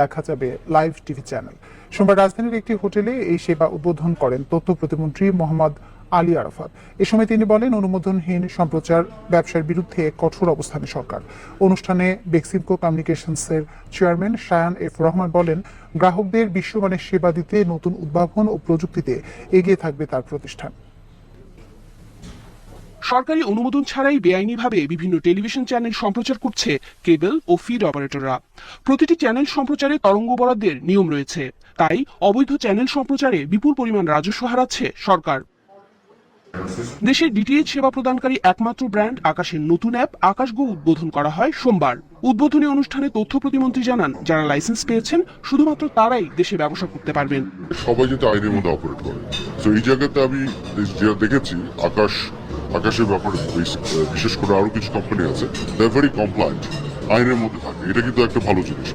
দেখা যাবে live TV channel সোমবার রাজধানীর একটি হোটেলে এই সেবা উদ্বোধন করেন তথ্য প্রতিমন্ত্রী মোহাম্মদ আলী আরাফাত। এ সময় তিনি বলেন, অনুমোদনহীন সম্প্রচার ব্যবসার বিরুদ্ধে কঠোর অবস্থানে সরকার। অনুষ্ঠানে বেক্সিমকো কমিউনিকেশনসের চেয়ারম্যান শায়ান এফ রহমান বলেন, গ্রাহকদের বিশ্বমানের সেবা দিতে নতুন উদ্ভাবন ও প্রযুক্তিতে এগিয়ে থাকবে তার প্রতিষ্ঠান। সরকারি অনুমোদন ছাড়াই বেআইনিভাবে বিভিন্ন টেলিভিশন চ্যানেল সম্প্রচার করছে কেবল ও ফিড অপারেটররা। প্রতিটি চ্যানেল সম্প্রচারে তরঙ্গ বরাদ্দের নিয়ম রয়েছে। তাই অবৈধ চ্যানেল সম্প্রচারে বিপুল পরিমাণ রাজস্ব হারাচ্ছে সরকার। দেশের ডিটিএইচ সেবা প্রদানকারী একমাত্র ব্র্যান্ড আকাশের নতুন অ্যাপ আকাশ গো উদ্বোধন করা হয় সোমবার। উদ্বোধনী অনুষ্ঠানে তথ্য প্রতিমন্ত্রী জানান, যারা লাইসেন্স পেয়েছেন, শুধুমাত্র তারাই দেশে ব্যবসা করতে পারবেন। সবাই যাতে আইনের মধ্যে অপারেট করে। তো এই জায়গাতে আমি দেখেছি, আকাশ আকাশের ব্যাপারে বিশেষ করে আরও কিছু কোম্পানি আছে ভেরি কমপ্লায়েন্ট আইনের মধ্যে থাকে। এটা কিন্তু একটা ভালো জিনিস।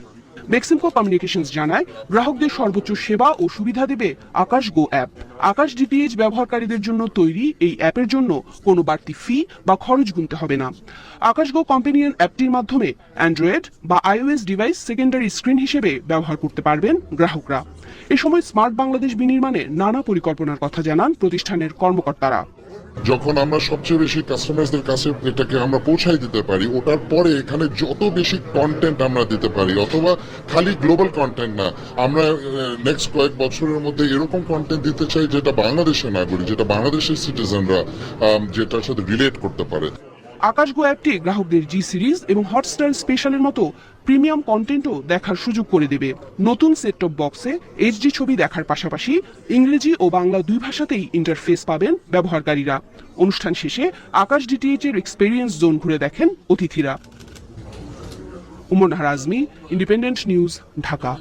বেক্সিমকো কমিউনিকেশনস জানায়, গ্রাহকদের সর্বোচ্চ সেবা ও সুবিধা দেবে আকাশ গো অ্যাপ আকাশ ডিটিএইচ ব্যবহারকারীদের জন্য তৈরি এই অ্যাপের জন্য কোনো বাড়তি ফি বা খরচ গুনতে হবে না। আকাশ গো কম্পেনিয়ন অ্যাপটির মাধ্যমে অ্যান্ড্রয়েড বা আইওএস ডিভাইস সেকেন্ডারি স্ক্রিন হিসেবে ব্যবহার করতে পারবেন গ্রাহকরা। এ সময় স্মার্ট বাংলাদেশ বিনির্মাণে নানা পরিকল্পনার কথা জানান প্রতিষ্ঠানের কর্মকর্তারা। যখন আমরা সবচেয়ে বেশি কাস্টমারদের কাছে এটাকে আমরা পৌঁছাই দিতে পারি, ওটার পরে এখানে যত বেশি কন্টেন্ট আমরা দিতে পারি, অথবা খালি গ্লোবাল কন্টেন্ট না, আমরা নেক্সট কয়েক বছরের মধ্যে এরকম কন্টেন্ট দিতে চাই যেটা বাংলাদেশের নাগরিক, যেটা বাংলাদেশের সিটিজেনরা যেটার সাথে রিলেট করতে পারে। আকাশ গো অ্যাপটি গ্রাহকদের জি সিরিজ এবং হটস্টার স্পেশালের মতো প্রিমিয়াম কন্টেন্টও দেখার সুযোগ করে দেবে। নতুন সেট টপ বক্সে এইচডি ছবি দেখার পাশাপাশি ইংরেজি ও বাংলা দুই ভাষাতেই ইন্টারফেস পাবেন ব্যবহারকারীরা। অনুষ্ঠান শেষে আকাশ ডিটিএইচ এর এক্সপেরিয়েন্স জোন ঘুরে দেখেন অতিথিরা। Umar Nahar Azmi independent news Dhaka.